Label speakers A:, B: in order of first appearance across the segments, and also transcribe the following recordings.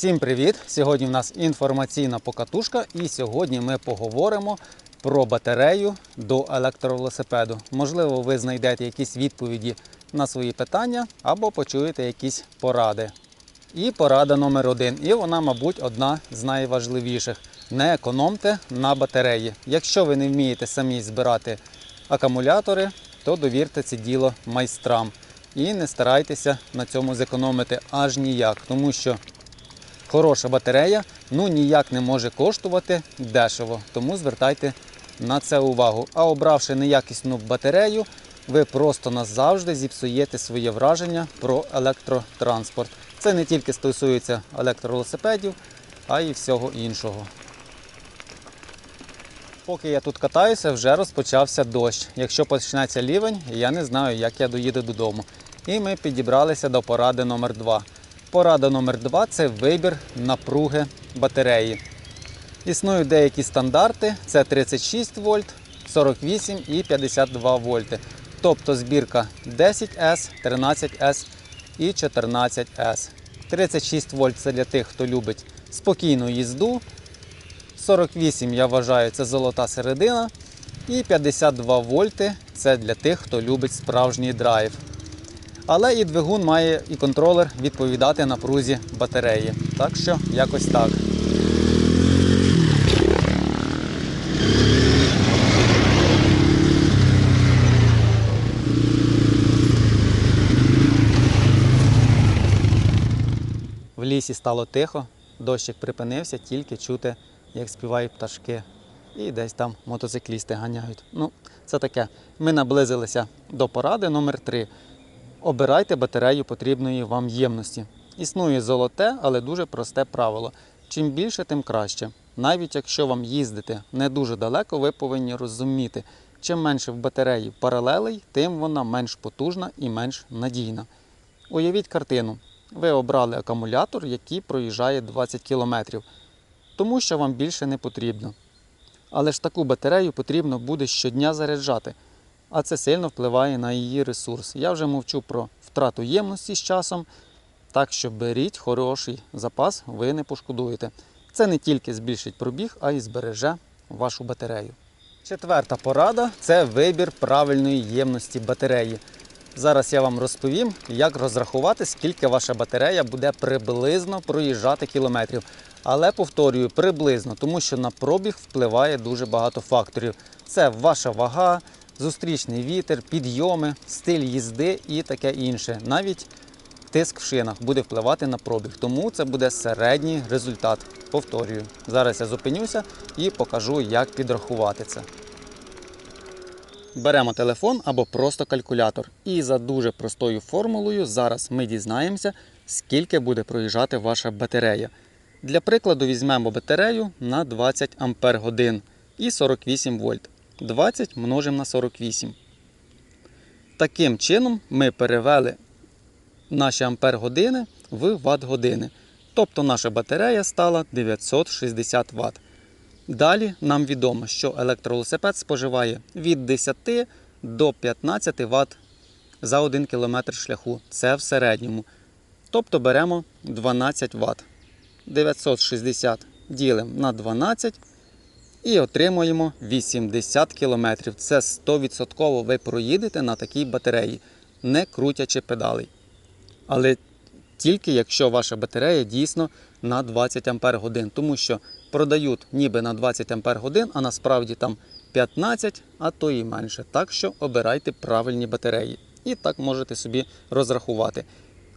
A: Всім привіт! Сьогодні в нас інформаційна покатушка, і сьогодні ми поговоримо про батарею до електровелосипеду. Можливо, ви знайдете якісь відповіді на свої питання або почуєте якісь поради. І порада номер один. І вона, мабуть, одна з найважливіших. Не економте на батареї. Якщо ви не вмієте самі збирати акумулятори, то довірте це діло майстрам. І не старайтеся на цьому зекономити аж ніяк, тому що хороша батарея ну ніяк не може коштувати дешево. Тому звертайте на це увагу. А обравши неякісну батарею, ви просто назавжди зіпсуєте своє враження про електротранспорт. Це не тільки стосується електровелосипедів, а й всього іншого. Поки я тут катаюся, вже розпочався дощ. Якщо почнеться лівень, я не знаю, як я доїду додому. І ми підібралися до поради номер 2 Порада номер 2 це вибір напруги батареї. Існують деякі стандарти: це 36 вольт, 48 і 52 вольти. Тобто збірка 10S, 13S і 14S. 36 вольт це для тих, хто любить спокійну їзду. 48 я вважаю це золота середина. І 52 вольти це для тих, хто любить справжній драйв. Але і двигун має і контролер відповідати напрузі батареї. Так що якось так. В лісі стало тихо, дощик припинився, тільки чути, як співають пташки. І десь там мотоциклісти ганяють. Ну, це таке. Ми наблизилися до поради номер 3 Обирайте батарею потрібної вам ємності. Існує золоте, але дуже просте правило. Чим більше, тим краще. Навіть якщо вам їздити не дуже далеко, ви повинні розуміти, чим менше в батареї паралелей, тим вона менш потужна і менш надійна. Уявіть картину. Ви обрали акумулятор, який проїжджає 20 км, тому що вам більше не потрібно. Але ж таку батарею потрібно буде щодня заряджати, а це сильно впливає на її ресурс. Я вже мовчу про втрату ємності з часом, так що беріть хороший запас, ви не пошкодуєте. Це не тільки збільшить пробіг, а й збереже вашу батарею. Четверта порада це вибір правильної ємності батареї. Зараз я вам розповім, як розрахувати, скільки ваша батарея буде приблизно проїжджати кілометрів. Але повторюю, приблизно, тому що на пробіг впливає дуже багато факторів. Це ваша вага, зустрічний вітер, підйоми, стиль їзди і таке інше. Навіть тиск в шинах буде впливати на пробіг, тому це буде середній результат. Повторюю. Зараз я зупинюся і покажу, як підрахувати це. Беремо телефон або просто калькулятор. І за дуже простою формулою зараз ми дізнаємося, скільки буде проїжджати ваша батарея. Для прикладу візьмемо батарею на 20 Ампер і 48 вольт. 20 множимо на 48. Таким чином ми перевели наші ампер години в ватт години. Тобто наша батарея стала 960 Вт. Далі нам відомо, що електровелосипед споживає від 10 до 15 Вт за 1 км шляху. Це в середньому. Тобто беремо 12 Вт. 960 ділимо на 12 і отримуємо 80 км. Це 100% ви проїдете на такій батареї, не крутячи педалей. Але тільки якщо ваша батарея дійсно на 20 Ампер годин, тому що продають ніби на 20 Ампер годин, а насправді там 15, а то і менше. Так що обирайте правильні батареї. І так можете собі розрахувати.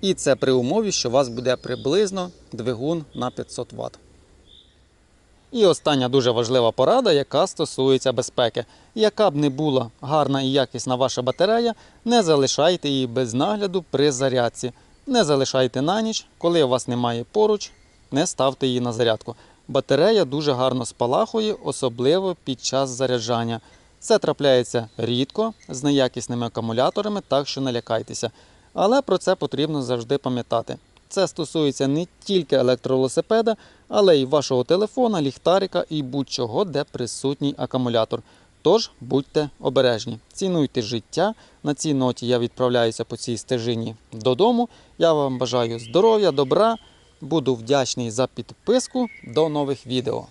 A: І це при умові, що у вас буде приблизно двигун на 500 Вт. І остання дуже важлива порада, яка стосується безпеки. Яка б не була гарна і якісна ваша батарея, не залишайте її без нагляду при зарядці. Не залишайте на ніч, коли у вас немає поруч, не ставте її на зарядку. Батарея дуже гарно спалахує, особливо під час заряджання. Це трапляється рідко з неякісними акумуляторами, так що не лякайтеся. Але про це потрібно завжди пам'ятати. Це стосується не тільки електровелосипеда, але й вашого телефона, ліхтарика і будь-чого, де присутній акумулятор. Тож будьте обережні, цінуйте життя. На цій ноті я відправляюся по цій стежині додому. Я вам бажаю здоров'я, добра, Буду вдячний за підписку. До нових відео.